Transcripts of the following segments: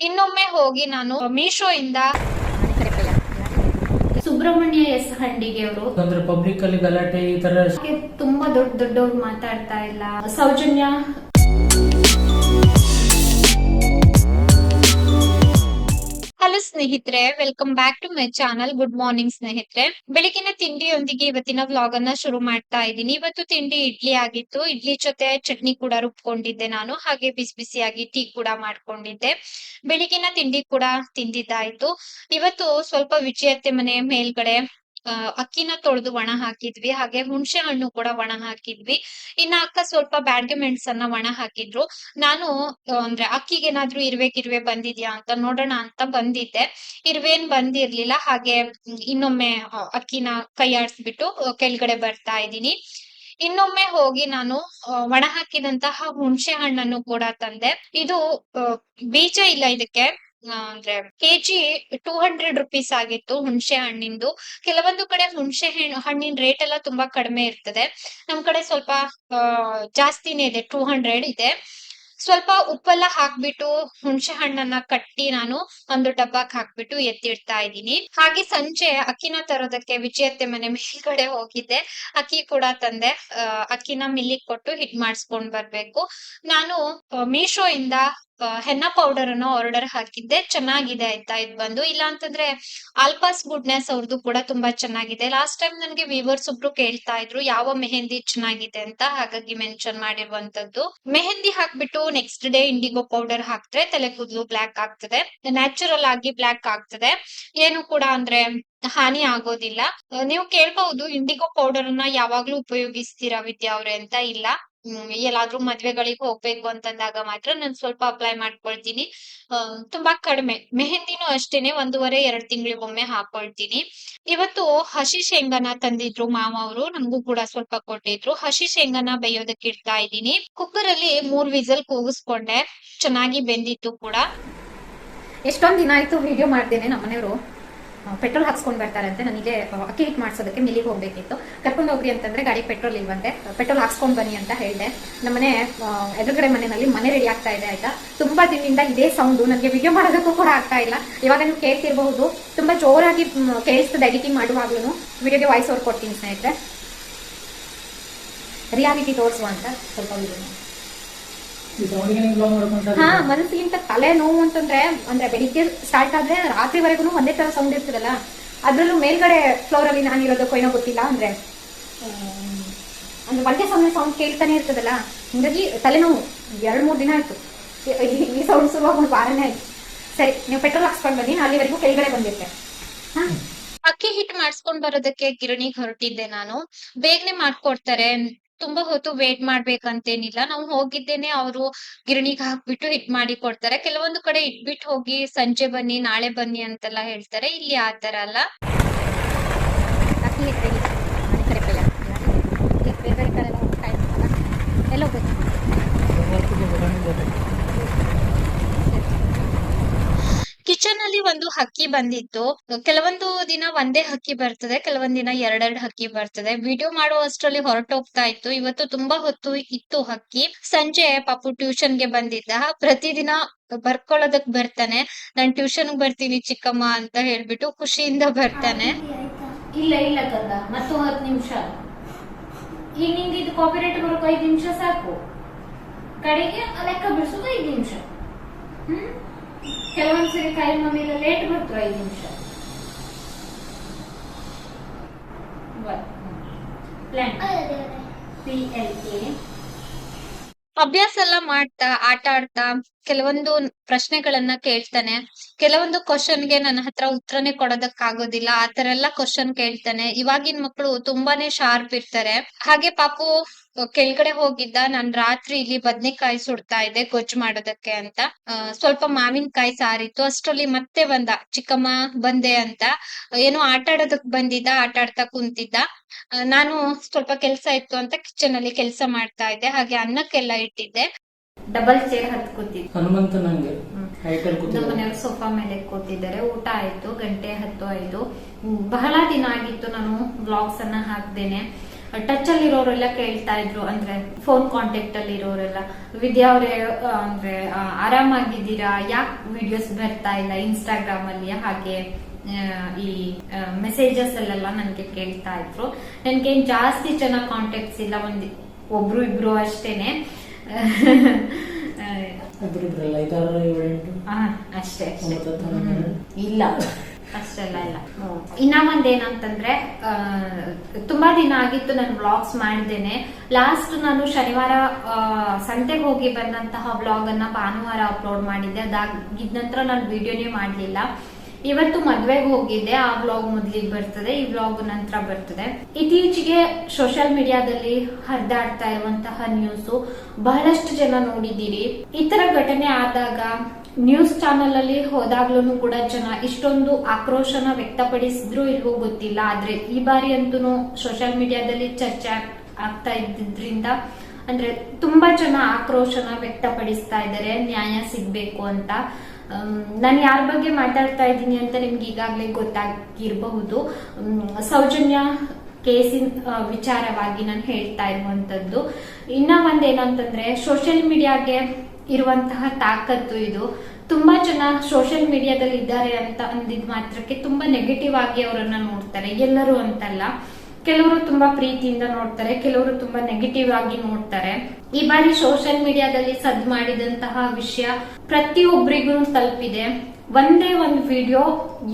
ಇನ್ನೊಮ್ಮೆ ಹೋಗಿ ನಾನು ಮೀಶೋ ಇಂದ ಸುಬ್ರಹ್ಮಣ್ಯ ಎಸ್ ಹಂಡಿಗೆ ಅವರು. ಅಂದ್ರೆ ಪಬ್ಲಿಕ್ ಅಲ್ಲಿ ಗಲಾಟೆ ಈ ತರ ತುಂಬಾ ದೊಡ್ಡ ದೊಡ್ಡವ್ರು ಮಾತಾಡ್ತಾ ಇಲ್ಲ. ಸೌಜನ್ಯ ಹಲೋ ಸ್ನೇಹಿತರೆ. Welcome back to my channel good morning ಸ್ನೇಹಿತರೆ. ಬೆಳಗಿನ ತಿಂಡಿಯೊಂದಿಗೆ ಇವತ್ತಿನ ವ್ಲಾಗ್ ಅನ್ನ ಶುರು ಮಾಡ್ತಾ ಇದ್ದೀನಿ. ಇವತ್ತು ತಿಂಡಿ ಇಡ್ಲಿ ಆಗಿತ್ತು. ಇಡ್ಲಿ ಜೊತೆ ಚಟ್ನಿ ಕೂಡ ರುಬ್ಕೊಂಡಿದ್ದೆ ನಾನು. ಹಾಗೆ ಬಿಸಿ ಬಿಸಿಯಾಗಿ ಟೀ ಕೂಡ ಮಾಡ್ಕೊಂಡಿದ್ದೆ. ಬೆಳಗಿನ ತಿಂಡಿ ಕೂಡ ತಿಂದಿದ್ದಾಯ್ತು. ಇವತ್ತು ಸ್ವಲ್ಪ ವಿಜಯತ್ತೆ ಮನೆ ಮೇಲ್ಗಡೆ ಅಕ್ಕಿನ ತೊಳೆದು ಒಣ ಹಾಕಿದ್ವಿ ಹಾಗೆ ಹುಣಸೆ ಹಣ್ಣು ಕೂಡ ಒಣ ಹಾಕಿದ್ವಿ. ಇನ್ನ ಅಕ್ಕ ಸ್ವಲ್ಪ ಬ್ಯಾಡ್ಗೆ ಮೆಣಸನ್ನ ಒಣ ಹಾಕಿದ್ರು. ನಾನು ಅಂದ್ರೆ ಅಕ್ಕಿಗೆ ಏನಾದ್ರೂ ಇರುವೆ ಗಿರ್ವೆ ಬಂದಿದ್ಯಾ ಅಂತ ನೋಡೋಣ ಅಂತ ಬಂದಿದ್ದೆ. ಇರುವೇನ್ ಬಂದಿರ್ಲಿಲ್ಲ ಹಾಗೆ ಇನ್ನೊಮ್ಮೆ ಅಕ್ಕಿನ ಕೈ ಆಡಿಸ್ಬಿಟ್ಟು ಕೆಳಗಡೆ ಬರ್ತಾ ಇದ್ದೀನಿ. ಇನ್ನೊಮ್ಮೆ ಹೋಗಿ ನಾನು ಒಣ ಹಾಕಿದಂತಹ ಹುಣಸೆ ಹಣ್ಣನ್ನು ಕೂಡ ತಂದೆ. ಇದು ಬೀಜ ಇಲ್ಲ ಇದಕ್ಕೆ. ಅಂದ್ರೆ ಕೆಜಿ ಟೂ ಹಂಡ್ರೆಡ್ ರುಪೀಸ್ ಆಗಿತ್ತು ಹುಣಸೆ ಹಣ್ಣಿಂದು. ಕೆಲವೊಂದು ಕಡೆ ಹುಣಸೆ ಹಣ್ಣು ಹಣ್ಣಿನ ರೇಟ್ ಎಲ್ಲ ತುಂಬಾ ಕಡಿಮೆ ಇರ್ತದೆ. ನಮ್ ಕಡೆ ಸ್ವಲ್ಪ ಜಾಸ್ತಿನೇ ಇದೆ ಟೂ ಹಂಡ್ರೆಡ್ ಇದೆ. ಸ್ವಲ್ಪ ಉಪ್ಪೆಲ್ಲ ಹಾಕ್ಬಿಟ್ಟು ಹುಣ್ಸೆ ಹಣ್ಣನ್ನ ಕಟ್ಟಿ ನಾನು ಒಂದು ಡಬ್ಬಕ್ ಹಾಕ್ಬಿಟ್ಟು ಎತ್ತಿಡ್ತಾ ಇದ್ದೀನಿ. ಹಾಗೆ ಸಂಜೆ ಅಕ್ಕಿನ ತರೋದಕ್ಕೆ ವಿಜಯತ್ತೆ ಮನೆ ಮೇಲ್ಗಡೆ ಹೋಗಿದ್ದೆ. ಅಕ್ಕಿ ಕೂಡ ತಂದೆ ಅಕ್ಕಿನ ಮಿಲ್ಲಿಗೆ ಕೊಟ್ಟು ಹಿಟ್ ಮಾಡಿಸ್ಕೊಂಡ್ ಬರ್ಬೇಕು. ನಾನು ಮೀಶೋ ಇಂದ ಹೆನ್ನ ಪೌಡರ್ ಅನ್ನು ಆರ್ಡರ್ ಹಾಕಿದ್ದೆ. ಚೆನ್ನಾಗಿದೆ ಆಯ್ತಾ ಇದು ಬಂದು. ಇಲ್ಲ ಅಂತಂದ್ರೆ ಆಲ್ಪಾಸ್ ಗುಡ್ನೆಸ್ ಅವ್ರದ್ದು ಕೂಡ ತುಂಬಾ ಚೆನ್ನಾಗಿದೆ. ಲಾಸ್ಟ್ ಟೈಮ್ ನನ್ಗೆ ವಿವರ್ಸ್ ಒಬ್ರು ಕೇಳ್ತಾ ಇದ್ರು, ಯಾವ ಮೆಹಂದಿ ಚೆನ್ನಾಗಿದೆ ಅಂತ? ಹಾಗಾಗಿ ಮೆನ್ಷನ್ ಮಾಡಿರುವಂತದ್ದು. ಮೆಹಂದಿ ಹಾಕ್ಬಿಟ್ಟು ನೆಕ್ಸ್ಟ್ ಡೇ ಇಂಡಿಗೋ ಪೌಡರ್ ಹಾಕ್ತಾರೆ ತಲೆ ಕೂದಲು ಬ್ಲಾಕ್ ಆಗ್ತದೆ. ನ್ಯಾಚುರಲ್ ಆಗಿ ಬ್ಲಾಕ್ ಆಗ್ತದೆ. ಏನು ಕೂಡ ಅಂದ್ರೆ ಹಾನಿ ಆಗೋದಿಲ್ಲ. ನೀವು ಕೇಳ್ಬಹುದು ಇಂಡಿಗೋ ಪೌಡರ್ ಅನ್ನ ಯಾವಾಗ್ಲೂ ಉಪಯೋಗಿಸ್ತೀರಾ ವಿದ್ಯಾ ಅವ್ರೆ ಅಂತ? ಇಲ್ಲ. ಎಲ್ಲಾದ್ರೂ ಮದ್ವೆಗಳಿಗೆ ಹೋಗ್ಬೇಕು ಅಂತಂದಾಗ ಮಾತ್ರ ನಾನು ಸ್ವಲ್ಪ ಅಪ್ಲೈ ಮಾಡ್ಕೊಳ್ತೀನಿ. ತುಂಬಾ ಕಡಿಮೆ. ಮೆಹಂದಿನೂ ಅಷ್ಟೇನೆ ಒಂದೂವರೆ, ಎರಡ್ ತಿಂಗಳಿಗೊಮ್ಮೆ ಹಾಕೊಳ್ತೀನಿ. ಇವತ್ತು ಹಸಿ ಶೇಂಗಾನ ತಂದಿದ್ರು ಮಾವ ಅವರು, ನಮಗೂ ಕೂಡ ಸ್ವಲ್ಪ ಕೊಟ್ಟಿದ್ರು. ಹಸಿ ಶೇಂಗಾನ ಬೇಯೋದಕ್ಕೆ ಇಡ್ತಾ ಇದ್ದೀನಿ. ಕುಕ್ಕರ್ ಅಲ್ಲಿ ಮೂರ್ ವಿಸಲ್ ಕೂಗಿಸ್ಕೊಂಡೆ. ಚೆನ್ನಾಗಿ ಬೆಂದಿತ್ತು ಕೂಡ. ಎಷ್ಟೊಂದ್ ದಿನ ಆಯ್ತು ವಿಡಿಯೋ ಮಾಡ್ತೇನೆ ನಮ್ಮ ಮನೆಯವರು ಪೆಟ್ರೋಲ್ ಹಾಕ್ಸ್ಕೊಂಡ್ ಬರ್ತಾರಂತೆ. ನನಗೆ ಅಕ್ಕಿ ಹಿಟ್ ಮಾಡ್ಸೋದಕ್ಕೆ ಮಿಲ್ಲಿಗೆ ಹೋಗ್ಬೇಕಿತ್ತು. ಕರ್ಕೊಂಡು ಹೋಗ್ರಿ ಅಂತಂದ್ರೆ ಗಾಡಿ ಪೆಟ್ರೋಲ್ ಇಲ್ವಂತೆ. ಪೆಟ್ರೋಲ್ ಹಾಕ್ಸ್ಕೊಂಡ್ ಬನ್ನಿ ಅಂತ ಹೇಳಿದೆ. ನಮ್ಮನೆ ಎದುರುಗಡೆ ಮನೆಯಲ್ಲಿ ಮನೆ ರೆಡಿ ಆಗ್ತಾ ಇದೆ, ಆಯ್ತಾ? ತುಂಬಾ ದಿನದಿಂದ ಇದೇ ಸೌಂಡು ನನಗೆ ವಿಡಿಯೋ ಮಾಡೋದಕ್ಕೂ ಕೂಡ ಆಗ್ತಾ ಇಲ್ಲ. ಇವಾಗ ನೀವು ಕೇಳ್ತಿರ್ಬಹುದು. ತುಂಬಾ ಜೋರಾಗಿ ಕೇಳಿಸ್ತದೆ ಎಡಿಟಿಂಗ್ ಮಾಡುವಾಗ್ಲೂ ವಿಡಿಯೋಗೆ ವಾಯ್ಸ್ ಓವರ್ ಕೊಡ್ತೀನಿ ಸ್ನೇಹಿತರೆ. ರಿಯಾಲಿಟಿ ತೋರಿಸುವ ಅಂತ ಸ್ವಲ್ಪ ವಿಡಿಯೋ ಹಾ ಮನಸ್ಸಿಗಿಂತ ತಲೆ ನೋವು ಅಂತಂದ್ರೆ ಅಂದ್ರೆ ಬೆಳಿಗ್ಗೆ ಸ್ಟಾರ್ಟ್ ಆದ್ರೆ ರಾತ್ರಿವರೆಗೂ ಒಂದೇ ತರ ಸೌಂಡ್ ಇರ್ತದಲ್ಲ ಅದ್ರಲ್ಲೂ ಮೇಲ್ಗಡೆ ಫ್ಲೋರ್ ಅಲ್ಲಿ ನಾನು ಇರೋದಕ್ಕೂ ಏನೋ ಗೊತ್ತಿಲ್ಲ ಅಂದ್ರೆ ಅಂದ್ರೆ ಒಂದೇ ಸಮಯ ಸೌಂಡ್ ಕೇಳ್ತಾನೆ ಇರ್ತದಲ್ಲ ಹಿಂಗಾಗಿ ತಲೆನೋವು ಎರಡ್ ಮೂರ್ ದಿನ ಆಯ್ತು. ಈ- ಸೌಂಡ್ ಶುರುವಾಗ ಒಂದು ವಾರನೇ ಆಯ್ತು. ಸರಿ ನೀವು ಪೆಟ್ರೋಲ್ ಹಾಕ್ಸ್ಕೊಂಡ್ ಬನ್ನಿ ನಾನು ಅಲ್ಲಿವರೆಗೂ ಕೆಳಗಡೆ ಬಂದಿರ್ತೆ. ಹಾ. ಅಕ್ಕಿ ಹಿಟ್ ಮಾಡಿಸ್ಕೊಂಡ್ ಬರೋದಕ್ಕೆ ಗಿರಣಿಗೆ ಹೊರಟಿದ್ದೆ ನಾನು. ಬೇಗನೆ ಮಾಡ್ಕೊಡ್ತಾರೆ. ತುಂಬಾ ಹೊತ್ತು ವೇಟ್ ಮಾಡ್ಬೇಕಂತೇನಿಲ್ಲ. ನಾವು ಹೋಗಿದ್ದೇನೆ, ಅವರು ಗಿರಣಿಗೆ ಹಾಕ್ಬಿಟ್ಟು ಹಿಟ್ ಮಾಡಿ ಕೊಡ್ತಾರೆ. ಕೆಲವೊಂದು ಕಡೆ ಇಟ್ಬಿಟ್ಟು ಹೋಗಿ ಸಂಜೆ ಬನ್ನಿ, ನಾಳೆ ಬನ್ನಿ ಅಂತೆಲ್ಲ ಹೇಳ್ತಾರೆ. ಇಲ್ಲಿ ಆತರ ಅಲ್ಲ ಅಕ್ಕಿ ಹಿಟ್ಟು ready. ನಾನು ಕರೆ ಪಲ್ಯ. ಈಗ ಬೇರೆ ಬೇರೆ ಕಡೆ ಎಲ್ಲ ಹೋಗ್ತಾ ಇರ್ತೀವಲ್ಲ, ಎಲ್ಲ ಹೋಗ್ಬೇಕು ಕಿಚನ್ ಅಲ್ಲಿ ಒಂದು ಹಕ್ಕಿ ಬಂದಿತ್ತು. ಕೆಲವೊಂದು ದಿನ ಒಂದೇ ಹಕ್ಕಿ ಬರ್ತದೆ, ಕೆಲವೊಂದ್ ದಿನ ಎರಡೆರಡು ಹಕ್ಕಿ ಬರ್ತದೆ. ವಿಡಿಯೋ ಮಾಡೋ ಅಷ್ಟರಲ್ಲಿ ಹೊರಟೋಗ್ತಾ ಇತ್ತು. ಇವತ್ತು ತುಂಬಾ ಹೊತ್ತು ಇತ್ತು ಹಕ್ಕಿ. ಸಂಜೆ ಪಾಪು ಟ್ಯೂಷನ್ಗೆ ಬಂದಿದ್ದ. ಪ್ರತಿದಿನ ಬರ್ಕೊಳ್ಳೋದಕ್ ಬರ್ತಾನೆ. ನಾನ್ ಟ್ಯೂಷನ್ ಬರ್ತೀನಿ ಚಿಕ್ಕಮ್ಮ ಅಂತ ಹೇಳ್ಬಿಟ್ಟು ಖುಷಿಯಿಂದ ಬರ್ತಾನೆ. ಇಲ್ಲ ಇಲ್ಲ ಕಂದ ಮತ್ತು ಹತ್ತು ನಿಮಿಷ. ಈಗ ನಿಂಗೆ ಇದು ಕಾಪಿರೈಟ್ ಬರೋಕೆ ಐದು ನಿಮಿಷ ಸಾಕು. ಕಡೆಗೆ ಲೆಕ್ಕ ಬಿಡಿಸೋದು ಐದು ನಿಮಿಷ. ಹ್ಮ್? ಕೆಲವೊಂದ್ಸರಿ ಕಾಯಿ ಮಮ್ಮಿಲ್ಲ ಲೇಟ್ ಬರ್ತು ಐದು ನಿಮಿಷ. ಪ್ಲಾನ್ ಪಿ ಎಲ್ ಎ ಅಭ್ಯಾಸ ಎಲ್ಲ ಮಾಡ್ತಾ ಆಟ ಆಡ್ತಾ? ಕೆಲವೊಂದು ಪ್ರಶ್ನೆಗಳನ್ನ ಕೇಳ್ತಾನೆ. ಕೆಲವೊಂದು ಕ್ವಶನ್ಗೆ ನನ್ನ ಹತ್ರ ಉತ್ತರನೇ ಕೊಡೋದಕ್ಕಾಗೋದಿಲ್ಲ. ಆ ತರ ಎಲ್ಲ ಕ್ವಶನ್ ಕೇಳ್ತಾನೆ. ಇವಾಗಿನ ಮಕ್ಕಳು ತುಂಬಾನೇ ಶಾರ್ಪ್ ಇರ್ತಾರೆ. ಹಾಗೆ ಪಾಪು ಕೆಳಗಡೆ ಹೋಗಿದ್ದ, ನಾನ್ ರಾತ್ರಿ ಇಲ್ಲಿ ಬದ್ನೆಕಾಯಿ ಸುಡ್ತಾ ಇದ್ದೆ ಗೊಜ್ಜು ಮಾಡೋದಕ್ಕೆ ಅಂತ. ಸ್ವಲ್ಪ ಮಾವಿನಕಾಯಿ ಸಾರಿತ್ತು. ಅಷ್ಟರಲ್ಲಿ ಮತ್ತೆ ಬಂದ, ಚಿಕ್ಕಮ್ಮ, ಬಂದೆ ಅಂತ. ಏನೋ ಆಟ ಆಡೋದಕ್ ಬಂದಿದ್ದ, ಆಟ ಆಡ್ತಾ ಕುಂತಿದ್ದ. ನಾನು ಸ್ವಲ್ಪ ಕೆಲ್ಸ ಇತ್ತು ಅಂತ ಕಿಚನ್ ಅಲ್ಲಿ ಕೆಲಸ ಮಾಡ್ತಾ ಇದ್ದೆ. ಹಾಗೆ ಅನ್ನಕ್ಕೆಲ್ಲ ಇಟ್ಟಿದ್ದೆ. ಡಬಲ್ ಚೇರ್ ಹತ್ತು ಕೂತಿದ್ದೆ ಹನುಮಂತ ನಂಗೆ ಅಲ್ಲಿ ಹೈಟಲ್ ನಮ್ಮ ಕೂತಿದ್ದ ಸೋಫಾ ಮೇಲೆ ಕೂತಿದ್ದಾರೆ. ಊಟ ಆಯ್ತು ಗಂಟೆ ಹತ್ತು ಆಯ್ತು. ಹ್ಮ್, ಬಹಳ ದಿನ ಆಗಿತ್ತು ನಾನು ಬ್ಲಾಗ್ಸ್ ಅನ್ನ ಹಾಕ್ದೇನೆ. ಟಚ್ ಅಲ್ಲಿ ಇರೋರೆಲ್ಲ ಕೇಳ್ತಾ ಇದ್ರು ಅಂದ್ರೆ ಫೋನ್ ಕಾಂಟ್ಯಾಕ್ಟ್ ಅಲ್ಲಿ ಇರೋರೆಲ್ಲ. ವಿದ್ಯಾ ಅವರೇ ಅಂದ್ರೆ ಆ, ಆರಾಮಾಗಿದ್ದೀರಾ? ಯಾಕೆ ವಿಡಿಯೋಸ್ ಬರ್ತಾ ಇಲ್ಲ ಇನ್ಸ್ಟಾಗ್ರಾಮ್ ಅಲ್ಲಿ ಹಾಗೆ ಆ, ಈ ಮೆಸೇಜಸ್ ಅಲ್ಲೆಲ್ಲ ನನ್ಗೆ ಕೇಳ್ತಾ ಇದ್ರು. ನನ್ಗೆ ಏನ್ ಜಾಸ್ತಿ ಜನ ಕಾಂಟ್ಯಾಕ್ಟ್ಸ್ ಇಲ್ಲ ಒಂದ್ ಒಬ್ರು ಇಬ್ರು ಅಷ್ಟೇನೆ. ಐದಾರು ಏಳೆಂಟು? ಅಷ್ಟೇ. ಇಲ್ಲ. ಅಷ್ಟೆಲ್ಲ ಇಲ್ಲ. ಇನ್ನ ಒಂದೇನಂತಂದ್ರೆ ತುಂಬಾ ದಿನ ಆಗಿತ್ತು ನಾನು ವ್ಲಾಗ್ಸ್ ಮಾಡಿದ್ದೇನೆ. ಲಾಸ್ಟ್ ನಾನು ಶನಿವಾರ ಸಂತೆಗೆ ಹೋಗಿ ಬಂದಂತಹ ವ್ಲಾಗ್ ಅನ್ನ ಭಾನುವಾರ ಅಪ್ಲೋಡ್ ಮಾಡಿದ್ದೆ. ಅದಾಗಿದ ನಂತರ ನಾನು ವಿಡಿಯೋನೇ ಮಾಡ್ಲಿಲ್ಲ. ಇವತ್ತು ಮದ್ವೆಗೆ ಹೋಗಿದ್ದೆ ಆ ವ್ಲಾಗ್ ಮೊದ್ಲಿಗೆ ಬರ್ತದೆ, ಈ ವ್ಲಾಗ್ ನಂತರ ಬರ್ತದೆ. ಇತ್ತೀಚೆಗೆ ಸೋಷಿಯಲ್ ಮೀಡಿಯಾದಲ್ಲಿ ಹರಿದಾಡ್ತಾ ಇರುವಂತಹ ನ್ಯೂಸ್ ಬಹಳಷ್ಟು ಜನ ನೋಡಿದ್ದೀರಿ. ಈ ತರ ಘಟನೆ ಆದಾಗ ನ್ಯೂಸ್ ಚಾನೆಲ್ ಅಲ್ಲಿ ಹೋದಾಗ್ಲೂ ಕೂಡ ಜನ ಇಷ್ಟೊಂದು ಆಕ್ರೋಶನ ವ್ಯಕ್ತಪಡಿಸಿದ್ರು ಇಲ್ವೋ ಗೊತ್ತಿಲ್ಲ. ಆದ್ರೆ ಈ ಬಾರಿ ಅಂತೂ ಸೋಷಿಯಲ್ ಮೀಡಿಯಾದಲ್ಲಿ ಚರ್ಚೆ ಆಗ್- ಆಗ್ತಾ ಇದ್ದಿದ್ರಿಂದ ಅಂದ್ರೆ ತುಂಬಾ ಜನ ಆಕ್ರೋಶನ ವ್ಯಕ್ತಪಡಿಸ್ತಾ ಇದ್ದಾರೆ. ನ್ಯಾಯ ಸಿಗ್ಬೇಕು ಅಂತ. ನಾನು ಯಾರ ಬಗ್ಗೆ ಮಾತಾಡ್ತಾ ಇದ್ದೀನಿ ಅಂತ ನಿಮ್ಗೆ ಈಗಾಗಲೇ ಗೊತ್ತಾಗಿರಬಹುದು. ಸೌಜನ್ಯ ಕೇಸಿನ ವಿಚಾರವಾಗಿ ನಾನು ಹೇಳ್ತಾ ಇರುವಂತದ್ದು. ಇನ್ನ ಒಂದೇನಂತಂದ್ರೆ ಸೋಷಿಯಲ್ ಮೀಡಿಯಾಗೆ ಇರುವಂತಹ ತಾಕತ್ತು ಇದು. ತುಂಬಾ ಜನ ಸೋಷಿಯಲ್ ಮೀಡಿಯಾದಲ್ಲಿ ಇದ್ದಾರೆ ಅಂತ ಅಂದಿದ್ ಮಾತ್ರಕ್ಕೆ ತುಂಬಾ ನೆಗೆಟಿವ್ ಆಗಿ ಅವರನ್ನ ನೋಡ್ತಾರೆ. ಎಲ್ಲರೂ ಅಂತಲ್ಲ. ಕೆಲವರು ತುಂಬಾ ಪ್ರೀತಿಯಿಂದ ನೋಡ್ತಾರೆ ಕೆಲವರು ತುಂಬಾ ನೆಗೆಟಿವ್ ಆಗಿ ನೋಡ್ತಾರೆ. ಈ ಬಾರಿ ಸೋಷಿಯಲ್ ಮೀಡಿಯಾದಲ್ಲಿ ಸದ್ ಮಾಡಿದಂತಹ ವಿಷಯ ಪ್ರತಿಯೊಬ್ಬರಿಗೂ ತಲುಪಿದೆ. ಒಂದೇ ಒಂದು ವಿಡಿಯೋ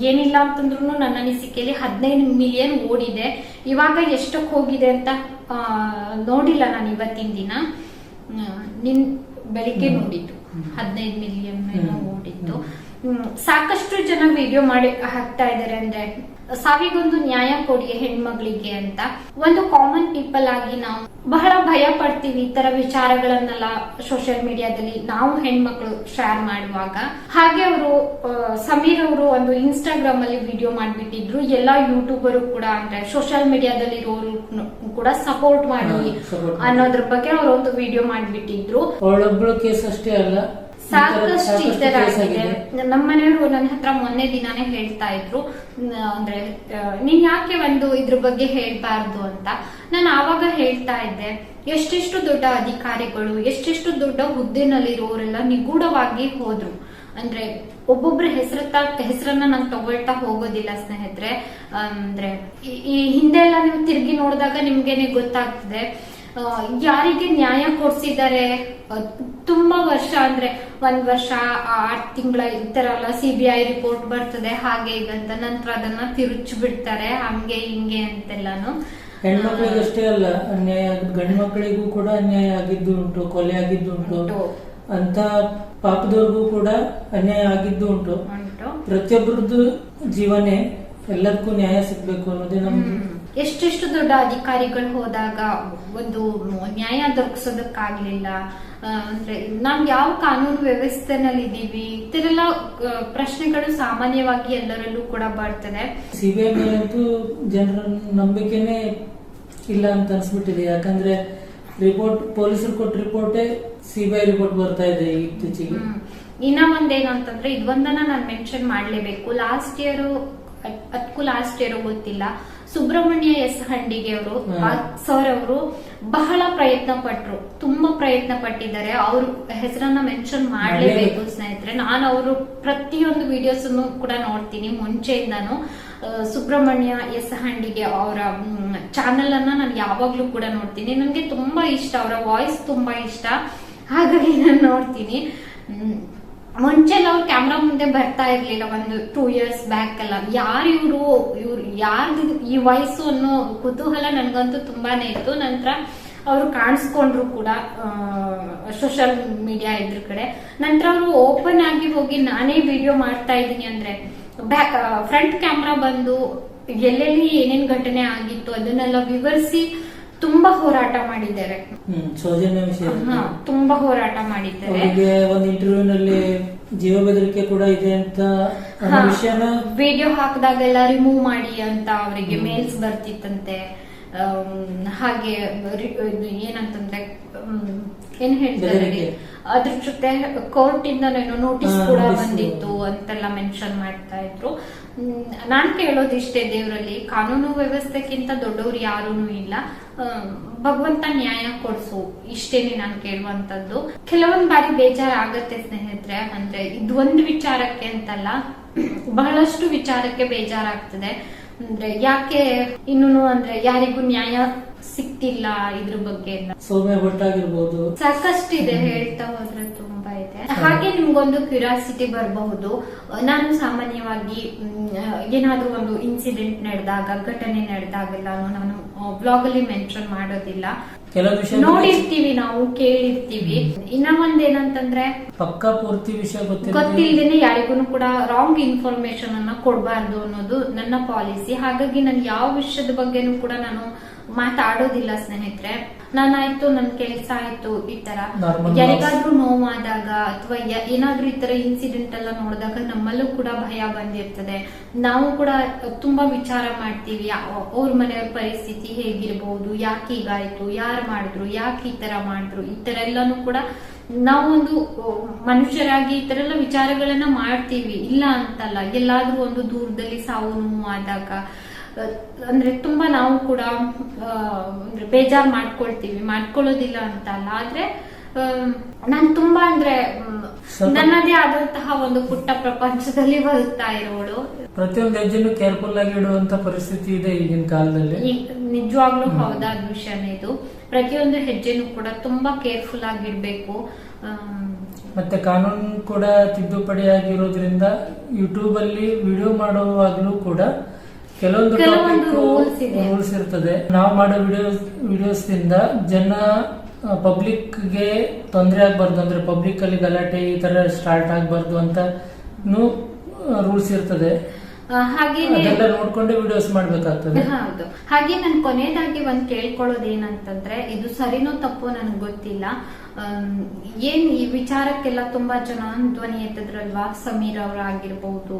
ಏನಿಲ್ಲ ಅಂತಂದ್ರೂ ನನ್ನ ಅನಿಸಿಕೆಯಲ್ಲಿ ಹದಿನೈದು ಮಿಲಿಯನ್ ಓಡಿದೆ. ಇವಾಗ ಎಷ್ಟಕ್ಕೆ ಹೋಗಿದೆ ಅಂತ ಆ, ನೋಡಿಲ್ಲ ನಾನು ಇವತ್ತಿನ ದಿನ. ನಿನ್ ಬೆಳಿಗ್ಗೆ ನೋಡಿದ್ದು. ಹದಿನೈದು ಮಿಲಿಯನ್ ಓಡಿತ್ತು. ಸಾಕಷ್ಟು ಜನ ವಿಡಿಯೋ ಮಾಡಿ ಹಾಕ್ತಾ ಇದಾರೆ ಅಂದ್ರೆ ಸಾವಿಗೊಂದು ನ್ಯಾಯ ಕೊಡಿ ಹೆಣ್ಮಗಳಿಗೆ ಅಂತ ಒಂದು ಕಾಮನ್ ಪೀಪಲ್ ಆಗಿ ನಾವು ಬಹಳ ಭಯ ಪಡ್ತೀವಿ ಈ ತರ ವಿಚಾರಗಳನ್ನೆಲ್ಲ ಸೋಷಿಯಲ್ ಮೀಡಿಯಾದಲ್ಲಿ ನಾವು ಹೆಣ್ಮಕ್ಳು ಶೇರ್ ಮಾಡುವಾಗ. ಹಾಗೆ ಅವರು ಸಮೀರ್ ಅವರು ಒಂದು ಇನ್ಸ್ಟಾಗ್ರಾಮ್ ಅಲ್ಲಿ ವಿಡಿಯೋ ಮಾಡ್ಬಿಟ್ಟಿದ್ರು. ಎಲ್ಲಾ ಯೂಟ್ಯೂಬರು ಕೂಡ ಅಂದ್ರೆ ಸೋಷಿಯಲ್ ಮೀಡಿಯಾದಲ್ಲಿ ಇರೋರು ಕೂಡ ಸಪೋರ್ಟ್ ಮಾಡಿ. ಅನ್ನೋದ್ರ ಬಗ್ಗೆ ಅವರು ಒಂದು ವಿಡಿಯೋ ಮಾಡ್ಬಿಟ್ಟಿದ್ರು. ಅವಳೊಬ್ಳು ಕೇಸ್ ಅಷ್ಟೇ ಅಲ್ಲ. ಸಾಕಷ್ಟು ಆಗಿದೆ. ನಮ್ಮ ಮನೆಯವರು ನನ್ನ ಹತ್ರ ಮೊನ್ನೆ ದಿನಾನೇ ಹೇಳ್ತಾ ಇದ್ರು. ಅಂದ್ರೆ ನೀನ್ ಯಾಕೆ ಒಂದು ಇದ್ರ ಬಗ್ಗೆ ಹೇಳ್ಬಾರ್ದು ಅಂತ. ನಾನು ಆವಾಗ ಹೇಳ್ತಾ ಇದ್ದೆ ಎಷ್ಟೆಷ್ಟು ದೊಡ್ಡ ಅಧಿಕಾರಿಗಳು ಎಷ್ಟೆಷ್ಟು ದೊಡ್ಡ ಹುದ್ದೆನಲ್ಲಿರೋರೆಲ್ಲ ನಿಗೂಢವಾಗಿ ಹೋದ್ರು. ಅಂದ್ರೆ ಒಬ್ಬೊಬ್ರ ಹೆಸರ ಹೆಸರನ್ನ ನಾನು ತಗೊಳ್ತಾ ಹೋಗೋದಿಲ್ಲ ಸ್ನೇಹಿತರೆ. ಅಂದ್ರೆ ಈ- ಹಿಂದೆಲ್ಲ ಹಿಂದೆ ಎಲ್ಲ ನೀವು ತಿರುಗಿ ನೋಡಿದಾಗ ನಿಮ್ಗೇನೆ ಗೊತ್ತಾಗ್ತದೆ. ಯಾರಿಗೆ ನ್ಯಾಯ ಕೊಡ್ಸಿದ್ದಾರೆ? ತುಂಬಾ ವರ್ಷ ಅಂದ್ರೆ ಒಂದ್ ವರ್ಷ ಆರ್ ತಿಂಗಳ ಈ ತರ ಎಲ್ಲ ಸಿ ಬಿ ಐ ರಿಪೋರ್ಟ್ ಬರ್ತದೆ. ಹಾಗೆ ಈಗಂತ ನಂತರ ಅದನ್ನ ತಿರುಚಿ ಬಿಡ್ತಾರೆ ಹಂಗೆ ಹಿಂಗೆ ಅಂತೆಲ್ಲಾನು. ಹೆಣ್ಮಕ್ಳಿಗೆ ಅಷ್ಟೇ ಅಲ್ಲ ಅನ್ಯಾಯ ಗಂಡು ಮಕ್ಕಳಿಗೂ ಕೂಡ ಅನ್ಯಾಯ ಆಗಿದ್ದು ಉಂಟು ಕೊಲೆ ಆಗಿದ್ದು ಉಂಟು. ಅಂತ ಪಾಪದವ್ರಿಗೂ ಕೂಡ ಅನ್ಯಾಯ ಆಗಿದ್ದು ಉಂಟು. ಪ್ರತಿಯೊಬ್ಬರದ್ದು ಜೀವನೇ ಎಲ್ಲದಕ್ಕೂ ನ್ಯಾಯ ಸಿಗ್ಬೇಕು ಅನ್ನೋದೇ ನಮ್ದು. ಎಷ್ಟೆಷ್ಟು ದೊಡ್ಡ ಅಧಿಕಾರಿಗಳು ಹೋದಾಗ ಒಂದು ನ್ಯಾಯ ದೊರಕಿಸೋದಕ್ಕಾಗ್ಲಿಲ್ಲ. ಅಂದ್ರೆ ನಾವ್ ಯಾವ ಕಾನೂನು ವ್ಯವಸ್ಥೆನಲ್ಲಿ ಇದೀವಿ ಇದೆಲ್ಲ ಪ್ರಶ್ನೆಗಳು ಸಾಮಾನ್ಯವಾಗಿ ಎಲ್ಲರಲ್ಲೂ ಕೂಡ ಬರ್ತದೆ. ಸಿಬಿಐ ಮೇಲಂತೂ ಜನರ ನಂಬಿಕೆನೇ ಇಲ್ಲ ಅಂತ ಅನ್ಸ್ಬಿಟ್ಟಿದೆ. ಯಾಕಂದ್ರೆ ರಿಪೋರ್ಟ್ ಪೊಲೀಸರು ಕೊಟ್ಟ ರಿಪೋರ್ಟೇ ಸಿಬಿಐ ರಿಪೋರ್ಟ್ ಬರ್ತಾ ಇದೆ ಇತ್ತೀಚೆಗೆ. ಇನ್ನ ಒಂದೇನಂತಂದ್ರೆ ಇದೊಂದನ್ನ ನಾನು ಮೆನ್ಷನ್ ಮಾಡ್ಲೇಬೇಕು. ಲಾಸ್ಟ್ ಇಯರ್ ಅದಕ್ಕೂ ಲಾಸ್ಟ್ ಇರೋ ಗೊತ್ತಿಲ್ಲ. ಸುಬ್ರಹ್ಮಣ್ಯ ಎಸ್ ಹಂಡಿಗೆ ಅವರು. ಸರ್ ಅವರು ಬಹಳ ಪ್ರಯತ್ನ ಪಟ್ರು. ತುಂಬಾ ಪ್ರಯತ್ನ ಪಟ್ಟಿದ್ದಾರೆ. ಅವ್ರ ಹೆಸರನ್ನ ಮೆನ್ಷನ್ ಮಾಡ್ಲೇಬೇಕು. ಸ್ನೇಹಿತರೆ. ನಾನು ಅವರು ಪ್ರತಿಯೊಂದು ವಿಡಿಯೋಸ್ ಕೂಡ ನೋಡ್ತೀನಿ. ಮುಂಚೆಯಿಂದಾನು ಸುಬ್ರಹ್ಮಣ್ಯ ಎಸ್ ಹಂಡಿಗೆ ಅವರ ಚಾನೆಲ್ ಅನ್ನ ನಾನು ಯಾವಾಗ್ಲೂ ಕೂಡ ನೋಡ್ತೀನಿ. ನನಗೆ ತುಂಬಾ ಇಷ್ಟ. ಅವರ ವಾಯ್ಸ್ ತುಂಬಾ ಇಷ್ಟ. ಹಾಗಾಗಿ ನಾನು ನೋಡ್ತೀನಿ. ಹ್ಮ್. ಮುಂಚೆ ಎಲ್ಲ ಅವ್ರು ಕ್ಯಾಮ್ರಾ ಮುಂದೆ ಬರ್ತಾ ಇರ್ಲಿಲ್ಲ, ಒಂದು ಟೂ ಇಯರ್ಸ್ ಬ್ಯಾಕ್ ಎಲ್ಲ ಯಾರು ಇವರು, ಇವ್ರು ಯಾರ್ದು ಈ ವಯಸ್ಸು ಅನ್ನೋ ಕುತೂಹಲ ನನ್ಗಂತೂ ತುಂಬಾನೇ ಇತ್ತು ನಂತರ ಅವರು ಕಾಣಿಸ್ಕೊಂಡ್ರು ಕೂಡ ಸೋಷಿಯಲ್ ಮೀಡಿಯಾ ಇದ್ರ ಕಡೆ ನಂತರ ಅವರು ಓಪನ್ ಆಗಿ ಹೋಗಿ ನಾನೇ ವಿಡಿಯೋ ಮಾಡ್ತಾ ಇದ್ದೀನಿ ಅಂದ್ರೆ ಬ್ಯಾಕ್ ಫ್ರಂಟ್ ಕ್ಯಾಮ್ರಾ ಬಂದು ಎಲ್ಲೆಲ್ಲಿ ಏನೇನ್ ಘಟನೆ ಆಗಿತ್ತು ಅದನ್ನೆಲ್ಲ ವಿವರಿಸಿ ತುಂಬಾ ಹೋರಾಟ ಮಾಡಿದ್ದಾರೆ. ಹ್ಮ್ ಸೌಜನ್ಯ ವಿಷಯ ತುಂಬಾ ಹೋರಾಟ ಮಾಡಿದ್ದಾರೆ. ಒಂದು ಇಂಟರ್ವ್ಯೂನಲ್ಲಿ ಜೀವ ಬೆದರಿಕೆ ಕೂಡ ಇದೆ ಅಂತ ವಿಷಯನ ವಿಡಿಯೋ ಹಾಕಿದಾಗೆಲ್ಲ ರಿಮೂವ್ ಮಾಡಿ ಅಂತ ಅವರಿಗೆ ಮೇಲ್ಸ್ ಬರ್ತಿತ್ತಂತೆ. ಹಾಗೆ ಏನಂತಂದ್ರೆ ಏನ್ ಹೇಳ್ತಾರೆ ಅದ್ರ ಜೊತೆ ಕೋರ್ಟ್ ಇಂದ ಏನೋ ನೋಟಿಸ್ ಕೂಡ ಬಂದಿತ್ತು ಅಂತೆಲ್ಲ ಮೆನ್ಷನ್ ಮಾಡ್ತಾ ಇದ್ರು. ನಾನ್ ಕೇಳೋದಿಷ್ಟೇ ದೇವರಲ್ಲಿ ಕಾನೂನು ವ್ಯವಸ್ಥೆಗಿಂತ ದೊಡ್ಡವ್ರು ಯಾರೂ ಇಲ್ಲ. ಭಗವಂತ ನ್ಯಾಯ ಕೊಡ್ಸು ಇಷ್ಟೇನೆ ನಾನು ಕೇಳುವಂತದ್ದು ಕೆಲವೊಂದ್ ಬಾರಿ ಬೇಜಾರಾಗತ್ತೆ ಸ್ನೇಹಿತರೆ ಅಂದ್ರೆ ಇದು ಒಂದ್ ವಿಚಾರಕ್ಕೆ ಅಂತಲ್ಲ ಬಹಳಷ್ಟು ವಿಚಾರಕ್ಕೆ ಬೇಜಾರಾಗ್ತದೆ. ಅಂದ್ರೆ ಯಾಕೆ ಇನ್ನೂ ಅಂದ್ರೆ ಯಾರಿಗೂ ನ್ಯಾಯ ಸಿಕ್ತಿಲ್ಲ ಇದ್ರ ಬಗ್ಗೆ ಸಾಕಷ್ಟು ಸೌಮ್ಯ ಭಟ್ ಆಗಿರ್ಬೋದು ಸಾಕಷ್ಟಿದೆ ಹೇಳ್ತಾ ಹೋದ್ರೆ ತುಂಬಾ. ಇದೆ ಹಾಗೆ ನಿಮ್ಗೊಂದು ಕ್ಯೂರಿಯಾಸಿಟಿ ಬರಬಹುದು. ನಾನು ಸಾಮಾನ್ಯವಾಗಿ ಏನಾದ್ರೂ ಒಂದು ಇನ್ಸಿಡೆಂಟ್ ನಡೆದಾಗ ಘಟನೆ ನಡೆದಾಗೆಲ್ಲ ನಾನು ಬ್ಲಾಗ್ ಅಲ್ಲಿ ಮೆನ್ಷನ್ ಮಾಡೋದಿಲ್ಲ. ನೋಡಿರ್ತೀವಿ ನಾವು ಕೇಳಿರ್ತೀವಿ. ಇನ್ನ ಒಂದೇನಂತಂದ್ರೆ ಪಕ್ಕ ಪೂರ್ತಿ ವಿಷಯ ಗೊತ್ತಿಲ್ಲ ಗೊತ್ತಿಲ್ಲದೇನೆ ಯಾರಿಗೂ ಕೂಡ ರಾಂಗ್ ಇನ್ಫಾರ್ಮೇಶನ್ ಅನ್ನ ಕೊಡಬಾರ್ದು ಅನ್ನೋದು ನನ್ನ ಪಾಲಿಸಿ ಹಾಗಾಗಿ ನಾನು ಯಾವ ವಿಷಯದ ಬಗ್ಗೆನೂ ಕೂಡ ನಾನು ಮಾತಾಡೋದಿಲ್ಲ ಸ್ನೇಹಿತರೆ. ನಾನಾಯ್ತು ನನ್ ಕೆಲ್ಸ ಆಯ್ತು ಈ ತರ. ಯಾರಿಗಾದ್ರೂ ನೋವಾದಾಗ ಅಥವಾ ಏನಾದ್ರೂ ಈ ತರ ಇನ್ಸಿಡೆಂಟ್ ಎಲ್ಲ ನೋಡಿದಾಗ ನಮ್ಮಲ್ಲೂ ಕೂಡ ಭಯ ಬಂದಿರ್ತದೆ. ನಾವು ಕೂಡ ತುಂಬಾ ವಿಚಾರ ಮಾಡ್ತೀವಿ. ಅವ್- ಅವ್ರ ಮನೆಯವ್ರ ಪರಿಸ್ಥಿತಿ ಹೇಗಿರ್ಬಹುದು ಯಾಕೆ ಹೀಗಾಯ್ತು ಯಾರು ಮಾಡಿದ್ರು ಯಾಕೆ ಈ ತರ ಮಾಡಿದ್ರು ಈ ತರ ಎಲ್ಲಾನು ಕೂಡ ನಾವೊಂದು ಮನುಷ್ಯರಾಗಿ ಈ ತರ ಎಲ್ಲ ವಿಚಾರಗಳನ್ನ ಮಾಡ್ತೀವಿ. ಇಲ್ಲ ಅಂತಲ್ಲ ಎಲ್ಲಾದ್ರೂ ಒಂದು ದೂರದಲ್ಲಿ ಸಾವು ನೋವು ಆದಾಗ ಅಂದ್ರೆ ತುಂಬಾ ನಾವು ಕೂಡ ಅಂದ್ರೆ ಬೇಜಾರ್ ಮಾಡ್ಕೊಳ್ತೀವಿ. ಮಾಡ್ಕೊಳ್ಳೋದಿಲ್ಲ ಅಂತ ಅಲ್ಲ. ಆದ್ರೆ ನಾನು ತುಂಬಾ ಅಂದ್ರೆ ನನ್ನದೇ ಆದಂತಹ ಒಂದು ಪುಟ್ಟ ಪ್ರಪಂಚದಲ್ಲಿ ಬದುಕ್ತಾ ಇರೋಳು. ಪ್ರತಿಯೊಂದು ಹೆಜ್ಜೆನು ಕೇರ್ಫುಲ್ ಆಗಿ ಇಡುವಂತ ಪರಿಸ್ಥಿತಿ ಇದೆ ಈಗಿನ ಕಾಲದಲ್ಲಿ. ನಿಜವಾಗ್ಲೂ ಹೌದಾದ ವಿಷಯನೇ ಇದು? ಪ್ರತಿಯೊಂದು ಹೆಜ್ಜೆನು ಕೂಡ ತುಂಬಾ ಕೇರ್ಫುಲ್ ಆಗಿರ್ಬೇಕು. ಮತ್ತೆ ಕಾನೂನು ಕೂಡ ತಿದ್ದುಪಡಿ ಆಗಿರೋದ್ರಿಂದ ಯೂಟ್ಯೂಬ್ ಅಲ್ಲಿ ವಿಡಿಯೋ ಮಾಡುವಾಗಲೂ ಕೂಡ ಕೆಲವೊಂದು. ರೂಲ್ಸ್ ಇರ್ತದೆ. ನಾವು ಮಾಡೋ ವಿಡಿಯೋಸ್ ವಿಡಿಯೋಸ್ ದಿಂದ ಜನ ಪಬ್ಲಿಕ್ಗೆ ತೊಂದರೆ ಆಗ್ಬಾರ್ದು. ಅಂದ್ರೆ ಪಬ್ಲಿಕ್ ಅಲ್ಲಿ ಗಲಾಟೆ ಈ ತರ ಸ್ಟಾರ್ಟ್ ಆಗ್ಬಾರ್ದು ಅಂತ ರೂಲ್ಸ್ ಇರ್ತದೆ. ನೋಡ್ಕೊಂಡು ವಿಡಿಯೋಸ್ ಮಾಡ್ಬೇಕಾಗ್ತದೆ. ಹೌದು. ಹಾಗೆ ನಾನು ಕೊನೆಯದಾಗಿ ಒಂದ್ ಕೇಳ್ಕೊಳ್ಳೋದು ಏನಂತಂದ್ರೆ ಇದು ಸರಿನೋ ತಪ್ಪೋ ನನಗೆ ಗೊತ್ತಿಲ್ಲ. ಏನ್ ಈ ವಿಚಾರಕ್ಕೆಲ್ಲ ತುಂಬಾ ಜನ ಧ್ವನಿ ಎತ್ತಿದ್ರಲ್ವಾ? ಸಮೀರ್ ಅವರಾಗಿರ್ಬಹುದು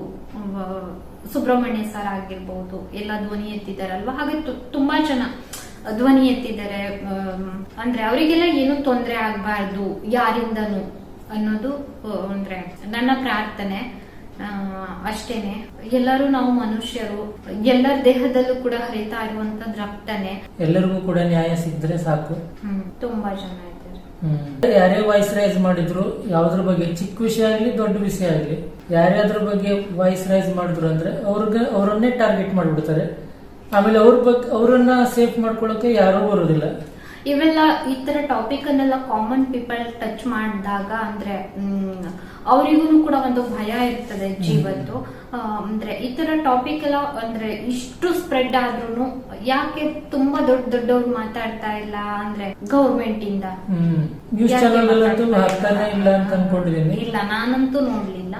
ಸುಬ್ರಹ್ಮಣ್ಯ ಸರ್ ಆಗಿರ್ಬಹುದು ಎಲ್ಲ ಧ್ವನಿ ಎತ್ತಿದಾರಲ್ವಾ ಹಾಗೆ ತುಂಬಾ ಜನ ಧ್ವನಿ ಎತ್ತಿದ್ದಾರೆ. ಅಂದ್ರೆ ಅವರಿಗೆಲ್ಲ ಏನು ತೊಂದರೆ ಆಗ್ಬಾರ್ದು ಯಾರಿಂದನು ಅನ್ನೋದು ಅಂದ್ರೆ ನನ್ನ ಪ್ರಾರ್ಥನೆ ಅಷ್ಟೇನೆ. ಎಲ್ಲರೂ ನಾವು ಮನುಷ್ಯರು ಎಲ್ಲರ ದೇಹದಲ್ಲೂ ಕೂಡ ಹರಿತಾ ಇರುವಂತದ್ ರಕ್ತನೇ. ಎಲ್ಲರಿಗೂ ಕೂಡ ನ್ಯಾಯ ಸಿಕ್ಕಿದ್ರೆ ಸಾಕು. ಹ್ಮ್ ತುಂಬಾ ಜನ. ಯಾರೇ ವಾಯ್ಸ್ ರೈಸ್ ಮಾಡಿದ್ರು, ಯಾವ್ದ್ರ ಬಗ್ಗೆ, ಚಿಕ್ಕ ವಿಷಯ ಆಗ್ಲಿ, ದೊಡ್ಡ ವಿಷಯ ಆಗ್ಲಿ, ಯಾರೇ ಅದ್ರ ಬಗ್ಗೆ ವಾಯ್ಸ್ ರೈಸ್ ಮಾಡಿದ್ರು ಅಂದ್ರೆ ಅವ್ರಿಗೆ ಅವರನ್ನೇ ಟಾರ್ಗೆಟ್ ಮಾಡಿಬಿಡ್ತಾರೆ. ಆಮೇಲೆ ಅವ್ರ ಬಗ್ಗೆ ಅವರನ್ನ ಸೇಫ್ ಮಾಡ್ಕೊಳ್ಳೋಕೆ ಯಾರೂ ಬರೋದಿಲ್ಲ. ಇವೆಲ್ಲ ಈ ತರ ಟಾಪಿಕ್ ಅನ್ನೆಲ್ಲ ಕಾಮನ್ ಪೀಪಲ್ ಟಚ್ ಮಾಡಿದಾಗ ಅಂದ್ರೆ ಅವರಿಗೂ ಕೂಡ ಒಂದು ಭಯ ಇರ್ತದೆ ಜೀವದ್ದು ಅಂದ್ರೆ ಈ ತರ ಟಾಪಿಕ್ ಎಲ್ಲ ಅಂದ್ರೆ ಇಷ್ಟು ಸ್ಪ್ರೆಡ್ ಆದ್ರೂ ಯಾಕೆ ತುಂಬಾ ದೊಡ್ಡ ದೊಡ್ಡವ್ರು ಮಾತಾಡ್ತಾ ಇಲ್ಲ ಅಂದ್ರೆ ಗೌರ್ಮೆಂಟ್ ಇಂದ? ಇಲ್ಲ? ಅಂತ ಇಲ್ಲ ನಾನಂತೂ ನೋಡ್ಲಿಲ್ಲ.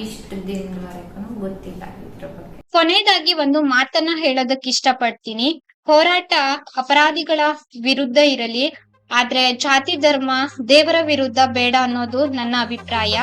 ಇಷ್ಟು ದಿನವರೆಗೂ ಗೊತ್ತಿಲ್ಲ ಇದ್ರ ಬಗ್ಗೆ. ಕೊನೆಯದಾಗಿ ಒಂದು ಮಾತನ್ನ ಹೇಳೋದಕ್ಕೆ ಇಷ್ಟಪಡ್ತೀನಿ. ಹೋರಾಟ ಅಪರಾಧಿಗಳ ವಿರುದ್ಧ ಇರಲಿ ಆದ್ರೆ ಜಾತಿ ಧರ್ಮ ದೇವರ ವಿರುದ್ಧ ಬೇಡ ಅನ್ನೋದು ನನ್ನ ಅಭಿಪ್ರಾಯ.